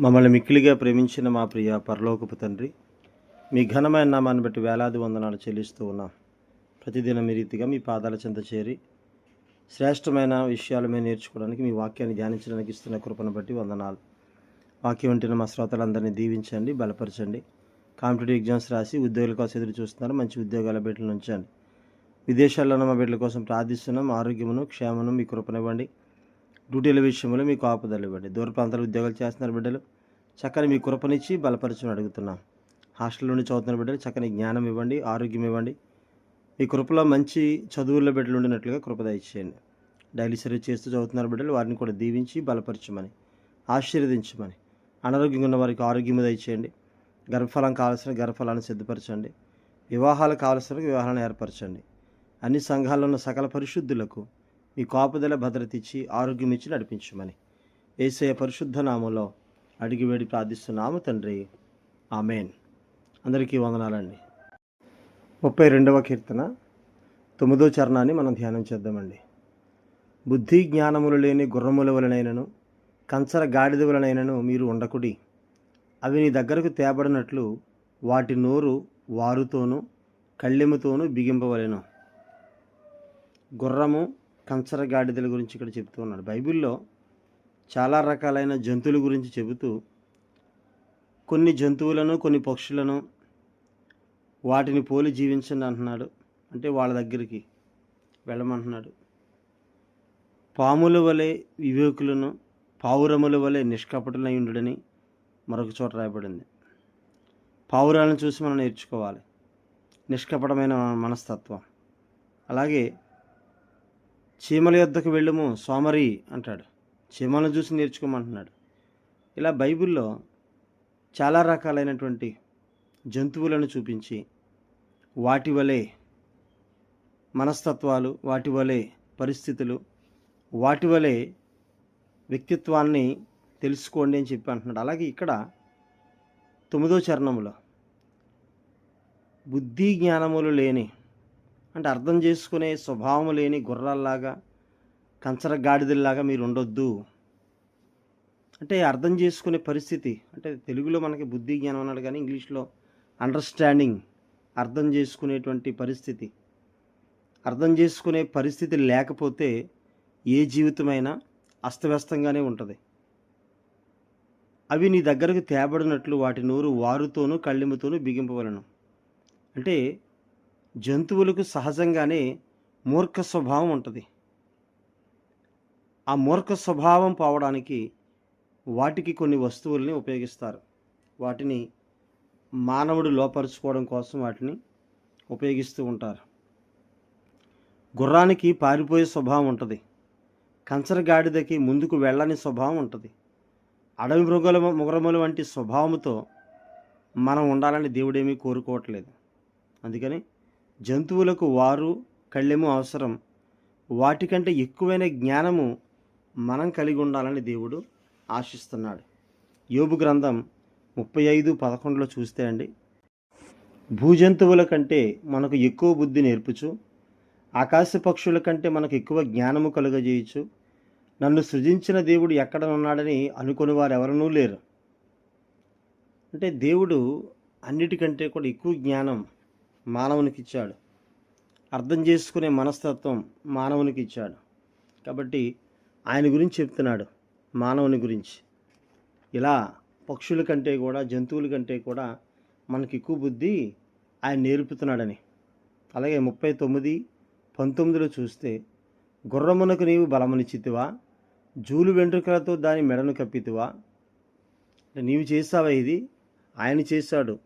మమ్మల్ని మిక్కిలిగా ప్రేమించిన మా ప్రియ పరలోకపు తండ్రి మీ ఘనమైన నామాన్ని బట్టి వేలాది వందనాలు చెల్లిస్తూ ఉన్నాం. ప్రతిదినం మీ రీతిగా మీ పాదాల చెంత చేరి శ్రేష్టమైన విషయాలు మేము నేర్చుకోవడానికి మీ వాక్యాన్ని ధ్యానించడానికి ఇస్తున్న కృపను బట్టి వందనాలు. వాక్యం వింటున్న మా శ్రోతలందరినీ దీవించండి బలపరచండి. కాంపిటేటివ్ ఎగ్జామ్స్ రాసి ఉద్యోగుల కోసం ఎదురు చూస్తున్నారు. మంచి ఉద్యోగాల బిడ్డలు ఉంచండి. విదేశాల్లో ఉన్న మా బిడ్డల కోసం ప్రార్థిస్తున్నాం. ఆరోగ్యమును క్షేమను మీ కృపనివ్వండి డ్యూటీల విషయంలో మీకు ఆపుదలు ఇవ్వండి దూర ప్రాంతాల ఉద్యోగాలు చేస్తున్నారు బిడ్డలు. చక్కని మీ కృపనిచ్చి బలపరచని అడుగుతున్నాం. హాస్టల్ నుండి చదువుతున్న బిడ్డలు చక్కని జ్ఞానం ఇవ్వండి ఆరోగ్యం ఇవ్వండి. మీ కృపలో మంచి చదువుల్లో బిడ్డలు ఉండినట్లుగా కృపద ఇచ్చేయండి డైలీ సర్వీస్ చేస్తూ చదువుతున్నారు బిడ్డలు వారిని కూడా దీవించి బలపరచమని ఆశీర్వదించమని అనారోగ్యంగా ఉన్న వారికి ఆరోగ్యం దయచేయండి. గర్భఫలం కావాల్సిన గర్భఫలాన్ని సిద్ధపరచండి. వివాహాలు కావాల్సిన వివాహాలను ఏర్పరచండి. అన్ని సంఘాల్లో ఉన్న సకల పరిశుద్ధులకు మీ కాపుదల భద్రత ఇచ్చి ఆరోగ్యం ఇచ్చి నడిపించమని. ఏసయ పరిశుద్ధ నామంలో అడిగి వేడి ప్రార్థిస్తున్నాము తండ్రి. ఆమెన్. అందరికీ వందనాలండి. ముప్పై రెండవ కీర్తన. తొమ్మిదో చరణాన్ని మనం ధ్యానం చేద్దామండి. బుద్ధి జ్ఞానములు లేని గుర్రముల వలనైనను కంచర గాడిద వలనైనను మీరు ఉండకుడి. అవి నీ దగ్గరకు తేబడినట్లు వాటి నోరు వారుతోనూ కళ్ళెముతోనూ బిగింపవలెను. గుర్రము కంచర గాడిదల గురించి ఇక్కడ చెప్తూ ఉన్నాడు. బైబిల్లో చాలా రకాలైన జంతువుల గురించి చెబుతూ కొన్ని జంతువులను కొన్ని పక్షులను వాటిని పోలి జీవించండి అంటున్నాడు. అంటే వాళ్ళ దగ్గరికి వెళ్ళమంటున్నాడు. పాముల వలె వివేకులను పావురముల వలె నిష్కపటులై ఉండుడని మరొక చోట రాయబడింది. పావురాలను చూసి మనం నేర్చుకోవాలి. నిష్కపటమైన మనస్తత్వం. అలాగే చీమల యొద్దకు వెళ్ళము సోమరి అంటాడు. చీమలను చూసి నేర్చుకోమంటున్నాడు. ఇలా బైబిల్లో చాలా రకాలైనటువంటి జంతువులను చూపించి వాటి వలె మనస్తత్వాలు వాటి వలె పరిస్థితులు వాటి వలె వ్యక్తిత్వాన్ని తెలుసుకోండి అని చెప్పి అంటున్నాడు. అలాగే ఇక్కడ తొమ్మిదో చరణంలో బుద్ధి జ్ఞానములు లేని అంటే అర్థం చేసుకునే స్వభావం లేని గుర్రాల్లాగా కంచర గాడిదల్లాగా మీరు ఉండొద్దు. అంటే అర్థం చేసుకునే పరిస్థితి అంటే తెలుగులో మనకి బుద్ధి జ్ఞానం అన్నాడు కానీ ఇంగ్లీష్లో అండర్స్టాండింగ్ అర్థం చేసుకునేటువంటి పరిస్థితి. అర్థం చేసుకునే పరిస్థితి లేకపోతే ఏ జీవితమైనా అస్తవ్యస్తంగానే ఉంటుంది. అవి నీ దగ్గరకు తేబడినట్లు వాటి నోరు వారుతోనూ కళ్ళెముతోనూ బిగింపవలను. అంటే జంతువులకు సహజంగానే మూర్ఖ స్వభావం ఉంటుంది. ఆ మూర్ఖ స్వభావం పోవడానికి వాటికి కొన్ని వస్తువుల్ని ఉపయోగిస్తారు. వాటిని మానవుడు లోపరుచుకోవడం కోసం వాటిని ఉపయోగిస్తూ ఉంటారు. గుర్రానికి పారిపోయే స్వభావం ఉంటుంది. కంచర గాడిదకి ముందుకు వెళ్ళని స్వభావం ఉంటుంది. అడవి మృగల ముగరముల వంటి స్వభావంతో మనం ఉండాలని దేవుడేమీ కోరుకోవట్లేదు. అందుకని జంతువులకు వారు కళ్ళెము అవసరం. వాటికంటే ఎక్కువైన జ్ఞానము మనం కలిగి ఉండాలని దేవుడు ఆశిస్తున్నాడు. యోబు గ్రంథం ముప్పై ఐదు పదకొండులో చూస్తే అండి భూజంతువుల కంటే మనకు ఎక్కువ బుద్ధి నేర్పుచు ఆకాశ పక్షుల కంటే మనకు ఎక్కువ జ్ఞానము కలుగజేయచ్చు నన్ను సృజించిన దేవుడు ఎక్కడ ఉన్నాడని అనుకుని వారు ఎవరనూ లేరు. అంటే దేవుడు అన్నిటికంటే కూడా ఎక్కువ జ్ఞానం మానవునికి ఇచ్చాడు అర్థం చేసుకునే మనస్తత్వం మానవునికి ఇచ్చాడు కాబట్టి ఆయన గురించి చెప్తున్నాడు మానవుని గురించి. ఇలా పక్షుల కంటే కూడా జంతువుల కంటే కూడా మనకి ఎక్కువ బుద్ధి ఆయన నేర్పుతున్నాడని. అలాగే ముప్పై తొమ్మిది పంతొమ్మిదిలో చూస్తే గుర్రమునకు నీవు బలమునిచ్చితివా జూలు వెంట్రుకలతో దాని మెడను కప్పితివా? నీవు చేసావా ఇది? ఆయన చేశాడు.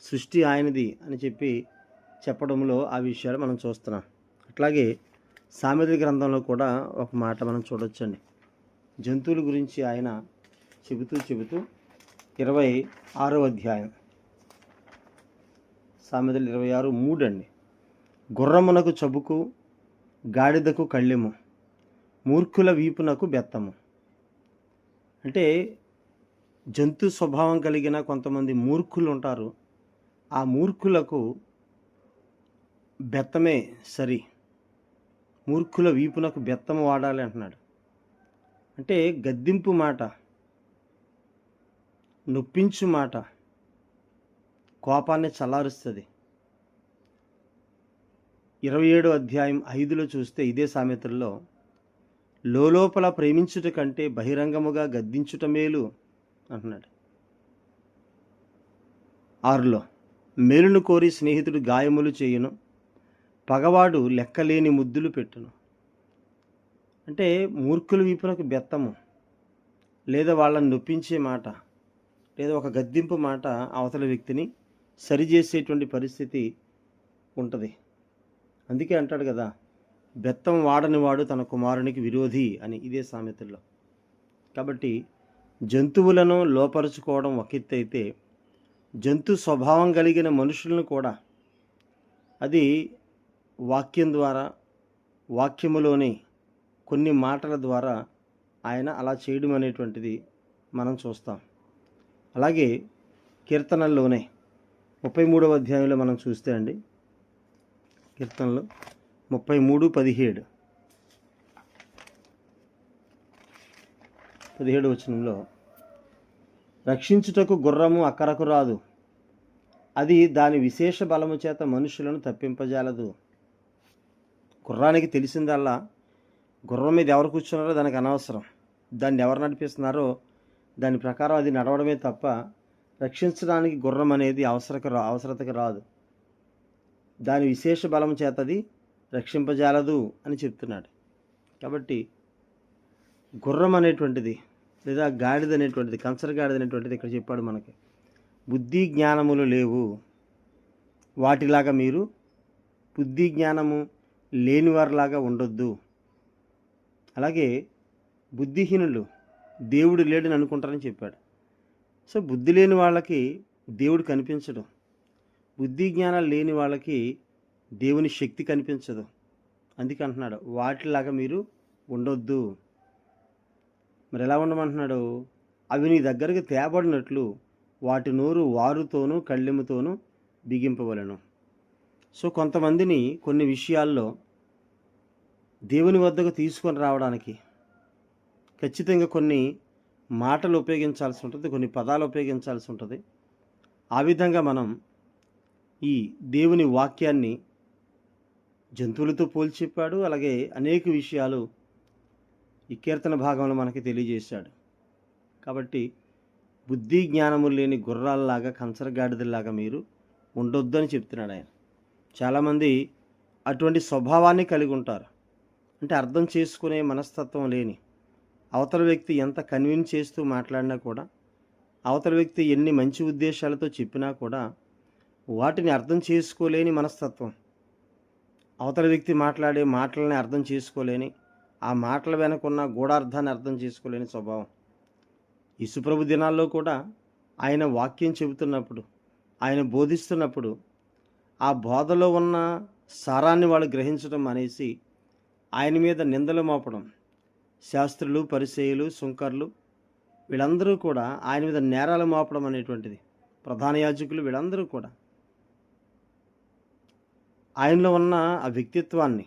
సృష్టి ఆయనది అని చెప్పి చెప్పడంలో ఆ విషయాలు మనం చూస్తున్నాం. అట్లాగే సామెత గ్రంథంలో కూడా ఒక మాట మనం చూడొచ్చండి. జంతువుల గురించి ఆయన చెబుతూ చెబుతూ ఇరవై ఆరో అధ్యాయం. సామెతలు ఇరవై ఆరు మూడు అండి. గుర్రమునకు చబుకు గాడిదకు కళ్ళెము మూర్ఖుల వీపునకు బెత్తము. అంటే జంతు స్వభావం కలిగిన కొంతమంది మూర్ఖులు ఉంటారు ఆ మూర్ఖులకు బెత్తమే సరి. మూర్ఖుల వీపునకు బెత్తము వాడాలి అంటున్నాడు. అంటే గద్దింపు మాట నొప్పించు మాట కోపాన్ని చల్లారుస్తుంది. ఇరవై ఏడో అధ్యాయం ఐదులో చూస్తే ఇదే సామెతల్లో లోపల ప్రేమించుట కంటే బహిరంగముగా గద్దించుట మేలు అంటున్నాడు. ఆరులో మేలును కోరి స్నేహితుడు గాయములు చేయను పగవాడు లెక్కలేని ముద్దులు పెట్టును. అంటే మూర్ఖుల వీపునకు బెత్తము. లేదా వాళ్ళని నొప్పించే మాట. లేదా ఒక గద్దింపు మాట అవతల వ్యక్తిని సరిచేసేటువంటి పరిస్థితి ఉంటుంది. అందుకే అంటాడు కదా బెత్తం వాడని వాడు తన కుమారునికి విరోధి అని ఇదే సామెతల్లో. కాబట్టి జంతువులను లోపరుచుకోవడం ఒక అయితే జంతు స్వభావం కలిగిన మనుషులను కూడా అది వాక్యం ద్వారా వాక్యములోని కొన్ని మాటల ద్వారా ఆయన అలా చేయడం అనేటువంటిది మనం చూస్తాం. అలాగే కీర్తనల్లోనే ముప్పై మూడవ అధ్యాయంలో మనం చూస్తే అండి కీర్తనలు ముప్పై మూడు పదిహేడు. పదిహేడు వచనంలో రక్షించుటకు గుర్రము అక్కరకు రాదు. అది దాని విశేష బలము చేత మనుషులను తప్పింపజాలదు. గుర్రానికి తెలిసిందల్లా గుర్రం మీద ఎవరు కూర్చున్నారో దానికి అనవసరం. దాన్ని ఎవరు నడిపిస్తున్నారో దాని ప్రకారం అది నడవడమే తప్ప రక్షించడానికి గుర్రం అనేది అవసరక రా అవసరతకు రాదు. దాని విశేష బలం చేతది రక్షింపజాలదు అని చెప్తున్నాడు. కాబట్టి గుర్రం అనేటువంటిది లేదా గాడిద అనేటువంటిది కంచర గాడిద అనేటువంటిది ఇక్కడ చెప్పాడు మనకి. బుద్ధి జ్ఞానములు లేవు. వాటిలాగా మీరు బుద్ధి జ్ఞానము లేనివారిలాగా ఉండొద్దు. అలాగే బుద్ధిహీనులు దేవుడు లేడని అనుకుంటారని చెప్పాడు. సో బుద్ధి లేని వాళ్ళకి దేవుడు కనిపించడు. బుద్ధి జ్ఞానాలు లేని వాళ్ళకి దేవుని శక్తి కనిపించదు. అందుకే అంటున్నాడు వాటిలాగా మీరు ఉండొద్దు. మరి ఎలా ఉండమంటున్నాడు? అవి నీ దగ్గరకు తేబడినట్లు వాటి నోరు వారుతోనూ కళ్ళెముతోనూ బిగింపవలను. సో కొంతమందిని కొన్ని విషయాల్లో దేవుని వద్దకు తీసుకొని రావడానికి ఖచ్చితంగా కొన్ని మాటలు ఉపయోగించాల్సి ఉంటుంది కొన్ని పదాలు ఉపయోగించాల్సి ఉంటుంది. ఆ విధంగా మనం ఈ దేవుని వాక్యాన్ని జంతువులతో పోల్చి చెప్పాడు అలాగే అనేక విషయాలు ఈ కీర్తన భాగంలో మనకి తెలియజేశాడు. కాబట్టి బుద్ధి జ్ఞానము లేని గుర్రాల్లాగా కంచరగాడిదల్లాగా మీరు ఉండొద్దు అని చెప్తున్నాడు ఆయన. చాలామంది అటువంటి స్వభావాన్ని కలిగి ఉంటారు. అంటే అర్థం చేసుకునే మనస్తత్వం లేని అవతల వ్యక్తి ఎంత కన్విన్స్ చేస్తూ మాట్లాడినా కూడా అవతల వ్యక్తి ఎన్ని మంచి ఉద్దేశాలతో చెప్పినా కూడా వాటిని అర్థం చేసుకోలేని మనస్తత్వం. అవతల వ్యక్తి మాట్లాడే మాటలని అర్థం చేసుకోలేని ఆ మాటల వెనకున్న గూఢార్థాన్ని అర్థం చేసుకోలేని స్వభావం. యేసుప్రభు దినాల్లో కూడా ఆయన వాక్యం చెబుతున్నప్పుడు ఆయన బోధిస్తున్నప్పుడు ఆ బోధలో ఉన్న సారాన్ని వాళ్ళు గ్రహించడం అనేసి ఆయన మీద నిందలు మోపడం. శాస్త్రులు పరిచయులు సుంకర్లు వీళ్ళందరూ కూడా ఆయన మీద నేరాలు మోపడం అనేటువంటిది. ప్రధాన యాజకులు వీళ్ళందరూ కూడా. ఆయనలో ఉన్న ఆ వ్యక్తిత్వాన్ని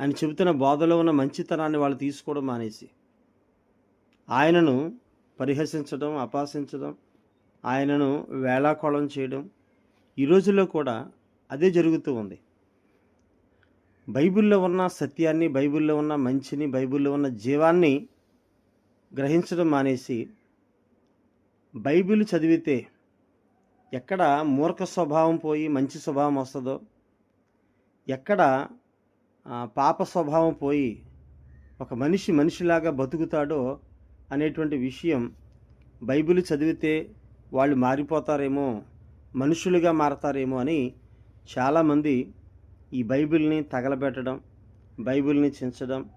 ఆయన చెబుతున్న బోధలో ఉన్న మంచితనాన్ని వాళ్ళు తీసుకోవడం మానేసి ఆయనను పరిహసించడం అపాసించడం ఆయనను వేళాకోళం చేయడం ఈ రోజుల్లో కూడా అదే జరుగుతూ ఉంది. బైబిల్లో ఉన్న సత్యాన్ని బైబిల్లో ఉన్న మంచిని బైబిల్లో ఉన్న జీవాన్ని గ్రహించడం మానేసి బైబిల్ చదివితే ఎక్కడ మూర్ఖ స్వభావం పోయి మంచి స్వభావం వస్తుందో ఎక్కడ పాప స్వభావం పోయి ఒక మనిషి మనిషిలాగా బతుకుతాడో అనేటువంటి విషయం బైబిల్ చదివితే వాళ్ళు మారిపోతారేమో మనుషులుగా మారతారేమో అని చాలామంది ఈ బైబిల్ని తగలబెట్టడం బైబిల్ని చించడం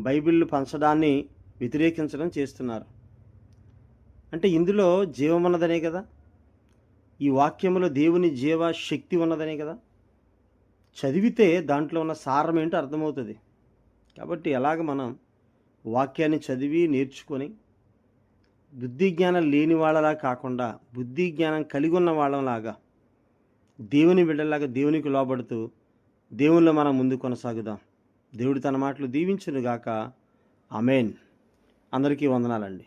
బైబిల్ను పంచడాన్ని వ్యతిరేకించడం చేస్తున్నారు. అంటే ఇందులో జీవం ఉన్నదనే కదా? ఈ వాక్యంలో దేవుని జీవ శక్తి ఉన్నదనే కదా? చదివితే దాంట్లో ఉన్న సారం ఏంటో అర్థమవుతుంది. కాబట్టి ఎలాగ మనం వాక్యాన్ని చదివి నేర్చుకొని బుద్ధి జ్ఞానం లేని వాళ్ళలా కాకుండా బుద్ధి జ్ఞానం కలిగి ఉన్న వాళ్ళలాగా దేవుని బిడ్డలాగా దేవునికి లోబడుతూ దేవునిలో మనం ముందు కొనసాగుదాం. దేవుడు తన మాటలు దీవించునుగాక. అమేన్ అందరికీ వందనాలండి.